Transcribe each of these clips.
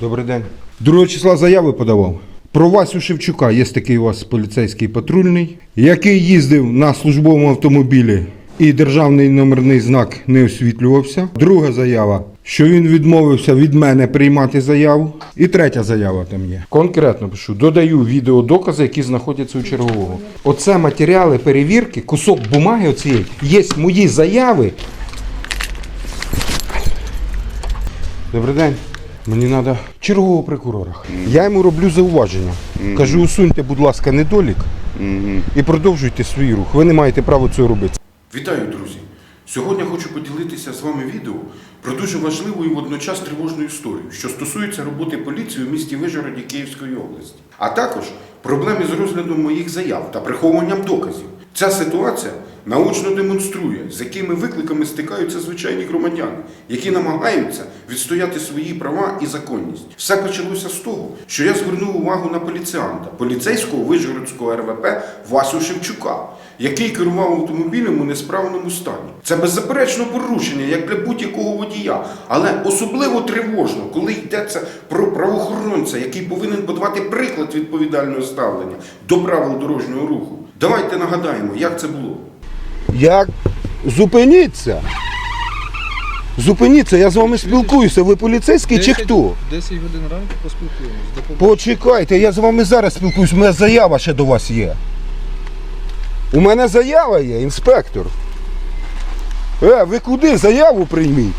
Добрий день. 2 числа заяви подавав. Про Васю Шевчука є такий у вас поліцейський патрульний, який їздив на службовому автомобілі і державний номерний знак не освітлювався. Друга заява, що він відмовився від мене приймати заяву. І третя заява там є. Конкретно пишу, додаю відеодокази, які знаходяться у чергового. Оце матеріали перевірки, кусок бумаги оцієї, є мої заяви. Добрий день. Мені треба чергового прокурора. Я йому роблю зауваження. Кажу, усуньте, будь ласка, недолік і продовжуйте свій рух. Ви не маєте права цього робити. Вітаю, друзі! Сьогодні хочу поділитися з вами відео про дуже важливу і водночас тривожну історію, що стосується роботи поліції у місті Вижгороді Київської області, а також проблеми з розглядом моїх заяв та приховуванням доказів. Ця ситуація наочно демонструє, з якими викликами стикаються звичайні громадяни, які намагаються відстояти свої права і законність. Все почалося з того, що я звернув увагу на поліціанта, поліцейського Вижгородського РВП Васю Шевчука, який керував автомобілем у несправному стані. Це беззаперечно порушення, як для будь-якого водія, але особливо тривожно, коли йдеться про правоохоронця, який повинен подавати приклад відповідального ставлення до правил дорожнього руху. Давайте нагадаємо, як це було. Як зупиніться? Зупиніться, я з вами спілкуюся. Ви поліцейський чи 10 хто? 10 годин ранку поспілкуємось. До побачення. Почекайте, я з вами зараз спілкуюсь, у мене заява ще до вас є. У мене заява є, інспектор. Е, ви куди? Заяву прийміть.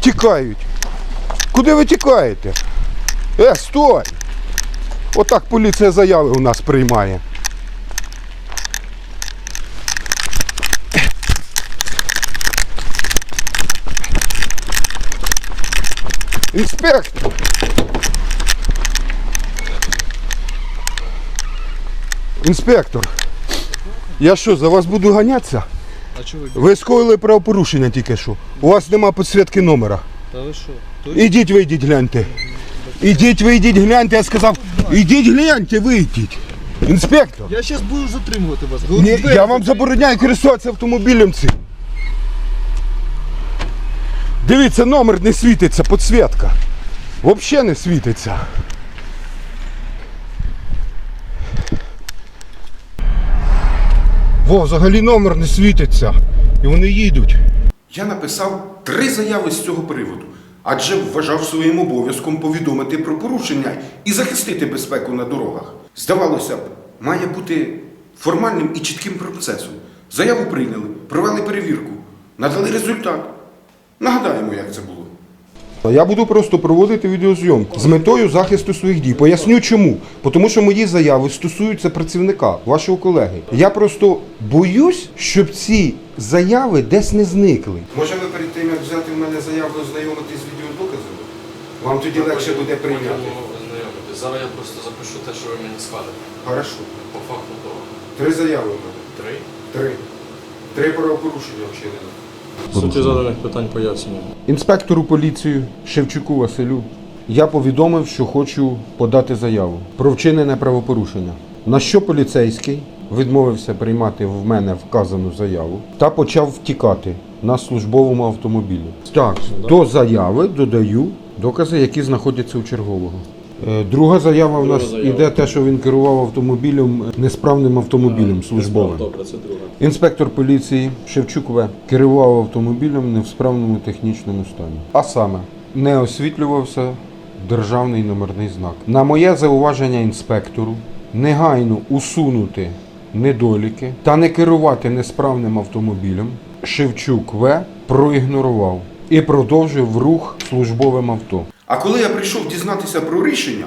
Тікають. Куди ви тікаєте? Е, стой! Отак поліція заяви у нас приймає. Інспектор! Інспектор, я що, за вас буду ганятися? А чого ви? Ви скоїли правопорушення тільки що. У вас нема підсвітки номера. Та ви що? Ідіть вийдіть, гляньте. Ідіть вийдіть, гляньте, я сказав. Ідіть гляньте, вийдіть. Інспектор. Я зараз буду затримувати вас. Ні, двері я вам забороняю користуватися автомобілем цим. Дивіться, номер не світиться, підсвітка. Взагалі не світиться. Во, взагалі номер не світиться. І вони їдуть. Я написав три заяви з цього приводу, адже вважав своїм обов'язком повідомити про порушення і захистити безпеку на дорогах. Здавалося б, має бути формальним і чітким процесом. Заяву прийняли, провели перевірку, надали результат. Нагадаємо, як це було. Я буду просто проводити відеозйомку з метою захисту своїх дій. Поясню чому. Тому що мої заяви стосуються працівника, вашого колеги. Я просто боюсь, щоб ці заяви десь не зникли. Може ви перед тим, як взяти в мене заяву, ознайомитись з відеодоказами? Вам тоді легше буде прийняти. Зараз я просто запишу те, що ви мені скажете. Хорошо. По факту того. Три заяви в мене. Три. Три. Три правопорушення вчинено. Суті заданих питань пояснюю. Інспектору поліції Шевчуку Василю я повідомив, що хочу подати заяву про вчинене правопорушення. На що поліцейський відмовився приймати в мене вказану заяву та почав втікати на службовому автомобілі. Так, до заяви додаю докази, які знаходяться у чергового. Е, Друга заява в нас заява. іде те, що він керував автомобілем несправним автомобілем службовим. Добре, це друге. Інспектор поліції Шевчук В. керував автомобілем не в справному технічному стані. А саме, не освітлювався державний номерний знак. На моє зауваження інспектору негайно усунути недоліки та не керувати несправним автомобілем, Шевчук В. проігнорував і продовжив рух службовим авто. А коли я прийшов дізнатися про рішення,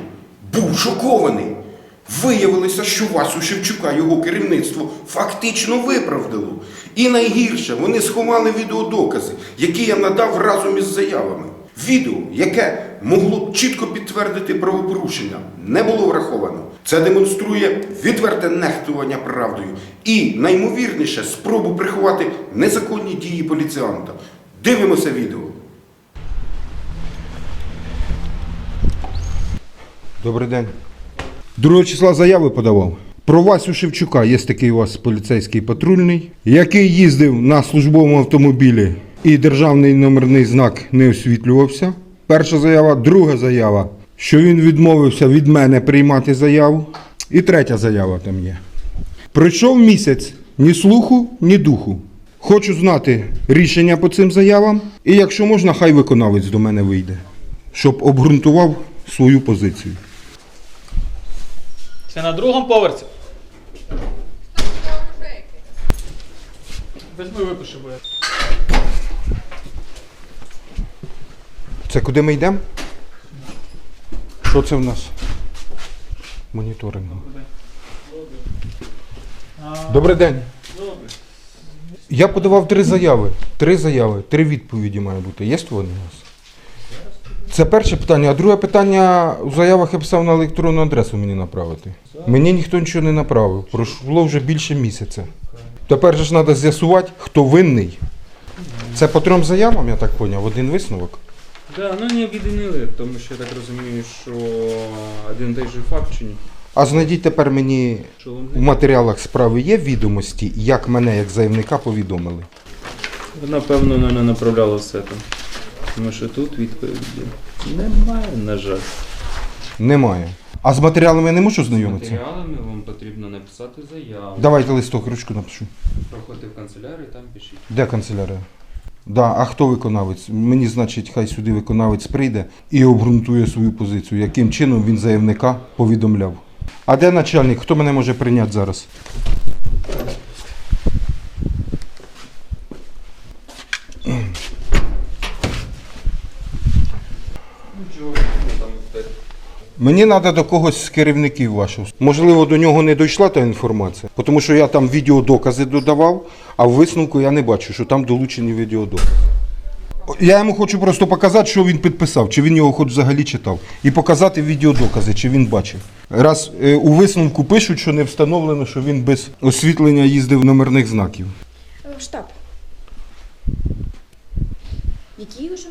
був шокований. Виявилося, що Васю Шевчука його керівництво фактично виправдало. І найгірше, вони сховали відеодокази, які я надав разом із заявами. Відео, яке могло б чітко підтвердити правопорушення, не було враховано. Це демонструє відверте нехтування правдою і, наймовірніше, спробу приховати незаконні дії поліціанта. Дивимося відео. Добрий день. 2 числа заяви подавав. Про Васю Шевчука є такий у вас поліцейський патрульний, який їздив на службовому автомобілі і державний номерний знак не освітлювався. Перша заява, друга заява, що він відмовився від мене приймати заяву. І третя заява там є. Пройшов місяць ні слуху, ні духу. Хочу знати рішення по цим заявам, і якщо можна, хай виконавець до мене вийде, щоб обґрунтував свою позицію. Це на другому поверсі. Візьми випиши, бо я. Це куди ми йдемо? Що це в нас? Моніторинг. Добрий день. Я подавав три заяви. Три заяви, три відповіді має бути. Є вони у вас? Це перше питання. А друге питання у заявах я писав на електронну адресу мені направити. Мені ніхто нічого не направив. Пройшло вже більше місяця. Тепер же ж треба з'ясувати, хто винний. Це по трьом заявам, я так зрозумів, один висновок. Да, ну не об'єднали, тому що я так розумію, що один і той же факт чи ні. А знайдіть тепер мені вони? матеріалах справи є відомості, як мене як заявника повідомили. Напевно, не направляло все там. Тому що тут відповіді немає, на жаль. Немає. А з матеріалами я не можу З знайомитися? матеріалами вам потрібно написати заяву. Давайте листок, ручку напишу. Проходьте в канцелярію, там пишіть. Де канцелярія? Да, а хто виконавець? Мені, значить, хай сюди виконавець прийде і обґрунтує свою позицію, яким чином він заявника повідомляв. А де начальник? Хто мене може прийняти зараз? Мені треба до когось з керівників вашого. Можливо, до нього не дійшла та інформація, тому що я там відеодокази додавав, а в висновку я не бачу, що там долучені відеодокази. Я йому хочу просто показати, що він підписав, чи він його хоч взагалі читав, і показати відеодокази, чи він бачив. Раз е, у висновку пишуть, що не встановлено, що він без освітлення їздив номерних знаків. Е, Штаб. Який вже?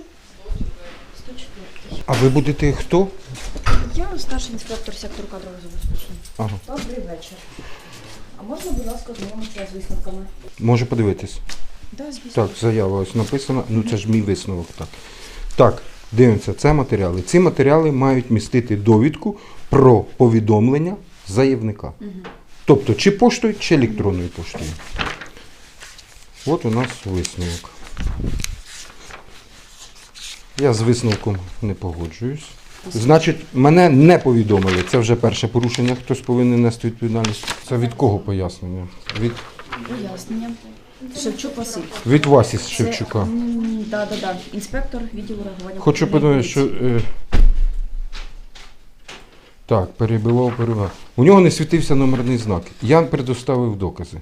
104. А ви будете хто? Я старший інспектор сектору кадрового забезпечення. Ага. Добрий вечір. А можна, будь ласка, знайомитися з висновками? Може подивитись. Да, звісно. Так, заява ось написана. Ну це ж мій висновок. Так. Так, дивимося, це матеріали. Ці матеріали мають містити довідку про повідомлення заявника. Тобто, чи поштою, чи електронною поштою. От у нас висновок. Я з висновком не погоджуюсь. Значить, мене не повідомили. Це вже перше порушення. Хтось повинен нести відповідальність. Це від кого пояснення? Від, Пояснення. Шевчук Василь. від Васі Це, Шевчука. Да, да, да. Інспектор відділу реагування. Хочу подумати, що. Е... Так, перебивав, перебивав. У нього не світився номерний знак. Я предоставив докази.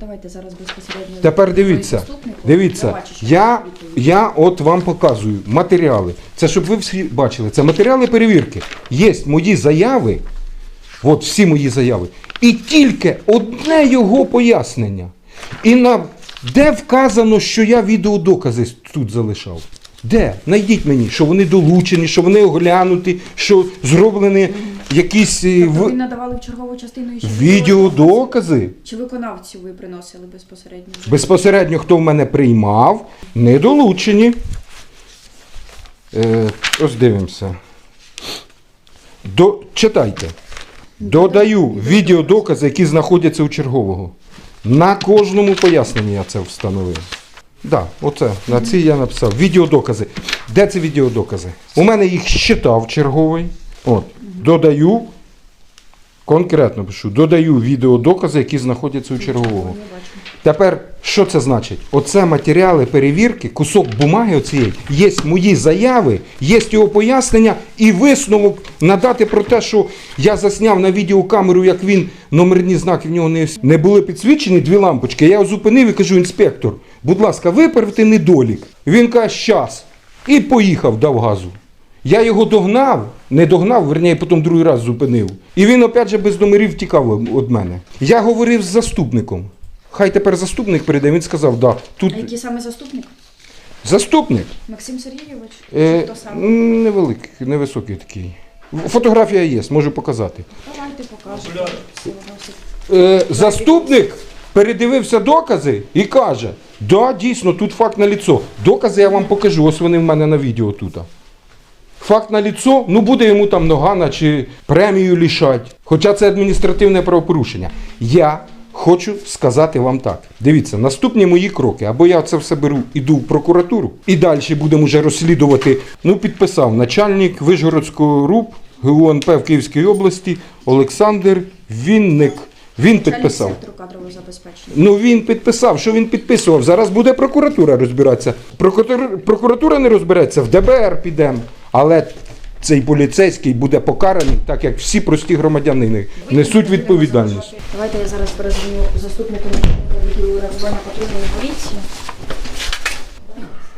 Давайте зараз безпосередньо. Тепер дивіться, дивіться, Я я, от вам показую матеріали. Це щоб ви всі бачили. Це матеріали перевірки. Є мої заяви, от всі мої заяви, і тільки одне його пояснення. І на де вказано, що я відеодокази тут залишав? Де? Найдіть мені, що вони долучені, що вони оглянуті, що зроблені якісь е, Тобто ви в... надавали в чергову частину і ще відеодокази. Чи виконавцю ви приносили безпосередньо? Безпосередньо, хто в мене приймав, не долучені. Е, ось дивимося. До, читайте. Додаю відеодокази, які знаходяться у чергового. На кожному поясненні я це встановив. Так, да, оце, на цій я написав. Відеодокази. Де ці відеодокази? У мене їх щитав черговий. От, додаю, конкретно пишу, додаю відеодокази, які знаходяться у чергового. Тепер що це значить? Оце матеріали перевірки, кусок бумаги оцієї, є мої заяви, є його пояснення і висновок надати про те, що я засняв на відеокамеру, як він номерні знаки в нього не, не були підсвічені, дві лампочки. Я його зупинив і кажу, інспектор, будь ласка, виправте недолік. Він каже, щас. І поїхав, дав газу. Я його догнав, не догнав, верніше, потім другий раз зупинив. І він опять же без номерів тікав від мене. Я говорив з заступником. Хай тепер заступник прийде. Він сказав, да, тут А який саме заступник? заступник Максим Сергійович? е, хто саме? невеликий, невисокий такий. Фотографія є, можу показати. Давайте покажемо. Е, заступник передивився докази і каже: да, дійсно, тут факт на ліцо. Докази я вам покажу. Ось вони в мене на відео тут. Факт на ліцо, ну буде йому там ногана чи премію лишать. Хоча це адміністративне правопорушення. Я хочу сказати вам так. Дивіться, наступні мої кроки. Або я це все беру, іду в прокуратуру, і далі будемо вже розслідувати. Ну, підписав начальник Вишгородського РУП ГУНП в Київській області Олександр Вінник. Він підписав. Ну він підписав, що він підписував. Зараз буде прокуратура розбиратися. Прокуратура, прокуратура не розбереться, в ДБР підемо. Але цей поліцейський буде покараний, так як всі прості громадянини несуть відповідальність. Давайте я зараз перезвоню заступнику відділу реагування патрульної поліції.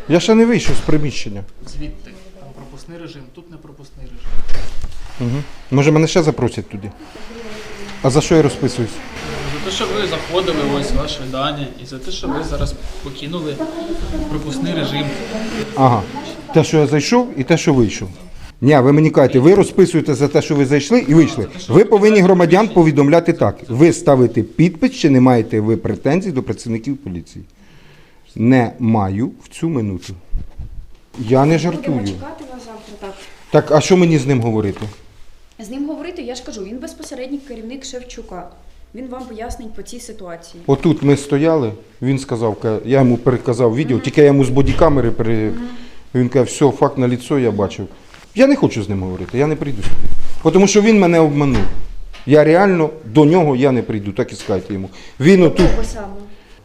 Я ще не вийшов з приміщення. Звідти. Там пропускний режим, тут не пропускний режим. Може, мене ще запросять туди. А за що я розписуюсь? За те, що ви заходили, ось ваші дані, і за те, що ви зараз покинули пропускний режим. Ага. Те, що я зайшов, і те, що вийшов. Ні, ви мені кажете, ви розписуєте за те, що ви зайшли і вийшли. Ви повинні громадян повідомляти так. Ви ставите підпис, чи не маєте ви претензій до працівників поліції. Не маю в цю минуту. Я не Будемо жартую. чекати вас завтра. Так. Так, а що мені з ним говорити? З ним говорити, я ж кажу, він безпосередній керівник Шевчука. Він вам пояснить по цій ситуації. Отут ми стояли, він сказав, я йому переказав відео, тільки я йому з бодікамери пере... Він каже, все, факт на ліцо я бачив. Я не хочу з ним говорити, я не прийду сюди. Тому що він мене обманув. Я реально до нього я не прийду, так і скажете йому. Він отут,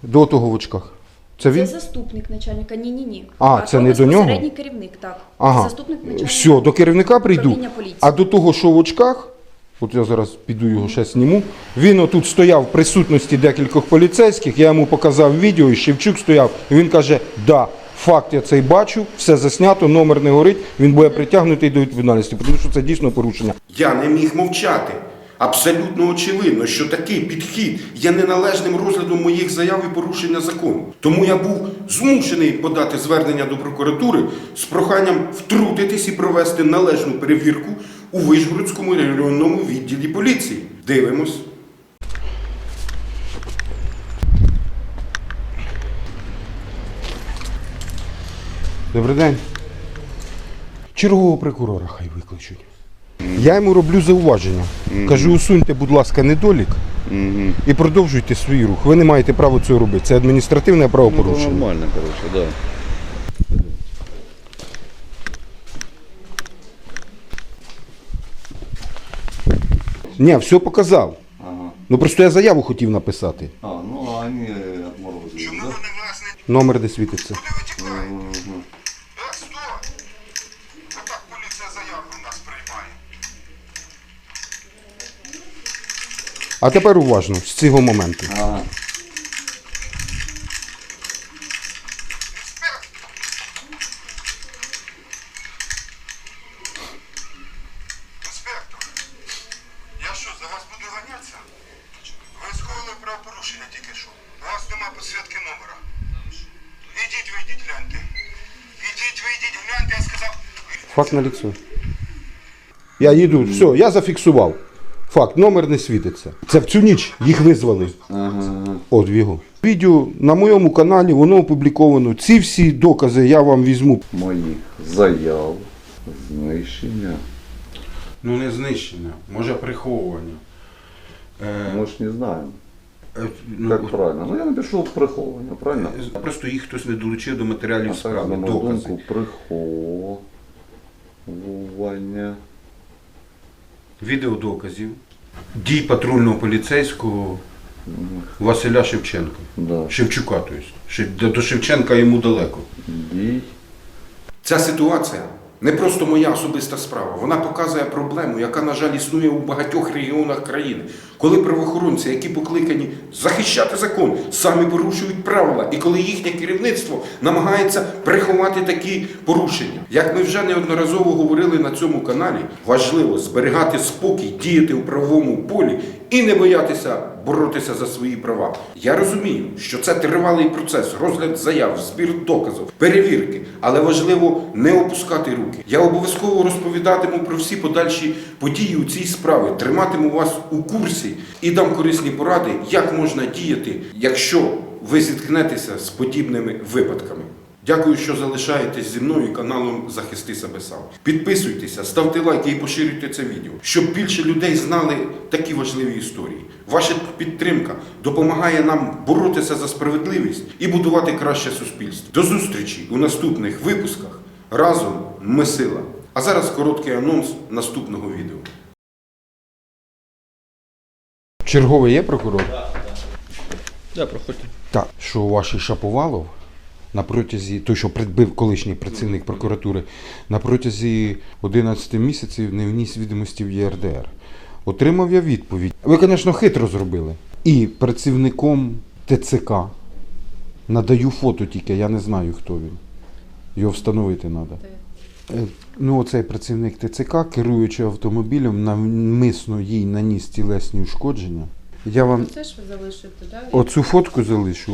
до того в очках. Це Це заступник начальника. Ні, ні, ні. А, це не до нього? безпосередній керівник, так. Ага. Заступник начальника. Все, до керівника прийду. управління поліції. А до того, що в очках, от я зараз піду його ще зніму, він отут стояв в присутності декількох поліцейських, я йому показав відео, і Шевчук стояв, і він каже, да, факт я цей бачу, все заснято, номер не горить, він буде притягнутий до відповідальності, тому що це дійсно порушення. Я не міг мовчати. Абсолютно очевидно, що такий підхід є неналежним розглядом моїх заяв і порушення закону. Тому я був змушений подати звернення до прокуратури з проханням втрутитись і провести належну перевірку у Вишгородському районному відділі поліції. Дивимось. Добрий день. Чергового прокурора хай викличуть. Я йому роблю зауваження. Кажу, усуньте, будь ласка, недолік і продовжуйте свій рух. Ви не маєте права цього робити. Це адміністративне Ну, правопорушення. нормально, короче, да. Ні, все показав. Ага. Ну просто я заяву хотів написати. А, ну а они э, отморозили, да? Номер де світиться. Отак поліція заяву у нас приймає. А тепер уважно, з цього моменту. Ага. Інспектор, я що, за вас буду ганятися? Ви скоїли правопорушення тільки що. У вас нема підсвітки номера. Ідіть, вийдіть, гляньте. Ідіть, вийдіть, гляньте, я сказав. Факт на лицо. Я їду, все, я зафіксував. Факт, номер не світиться. Це в цю ніч їх визвали. Ага. От його. Відео на моєму каналі, воно опубліковано. Ці всі докази я вам візьму. Моїх заяв, знищення. Ну не знищення, може приховування. Е, Мы ж не знаем, е, ну, как правильно. Ну я напишу приховування, правильно? Просто їх хтось не долучив до матеріалів А так, справи, на мою докази. думку, приховування. Відеодоказів дій патрульного поліцейського Василя Шевченка. Да. Шевчука, тобто. До до Шевченка йому далеко. Дій. Ця ситуація не просто моя особиста справа. Вона показує проблему, яка, на жаль, існує у багатьох регіонах країни, коли правоохоронці, які покликані захищати закон, самі порушують правила, і коли їхнє керівництво намагається приховати такі порушення. Як ми вже неодноразово говорили на цьому каналі, важливо зберігати спокій, діяти у правовому полі і не боятися боротися за свої права. Я розумію, що це тривалий процес, розгляд заяв, збір доказів, перевірки, але важливо не опускати руки. Я обов'язково розповідатиму про всі подальші події у цій справі, триматиму вас у курсі і дам корисні поради, як можна діяти, якщо ви зіткнетеся з подібними випадками. Дякую, що залишаєтесь зі мною і каналом Захисти себе сам. Підписуйтеся, ставте лайки і поширюйте це відео, щоб більше людей знали такі важливі історії. Ваша підтримка допомагає нам боротися за справедливість і будувати краще суспільство. До зустрічі у наступних випусках. Разом ми сила. А зараз короткий анонс наступного відео. Черговий є прокурор? Да, проходьте. Так, що ваш Шаповалов на протязі, той, що придбив колишній працівник прокуратури, на протязі 11 місяців не вніс відомості в ЄРДР. Отримав я відповідь. Ви, звісно, хитро зробили. І працівником ТЦК надаю фото тільки, я не знаю, хто він. Його встановити треба. Ну, оцей працівник ТЦК, керуючи автомобілем, навмисно їй наніс тілесні ушкодження. Я вам Це ж ви залишите, да? оцю фотку залишу.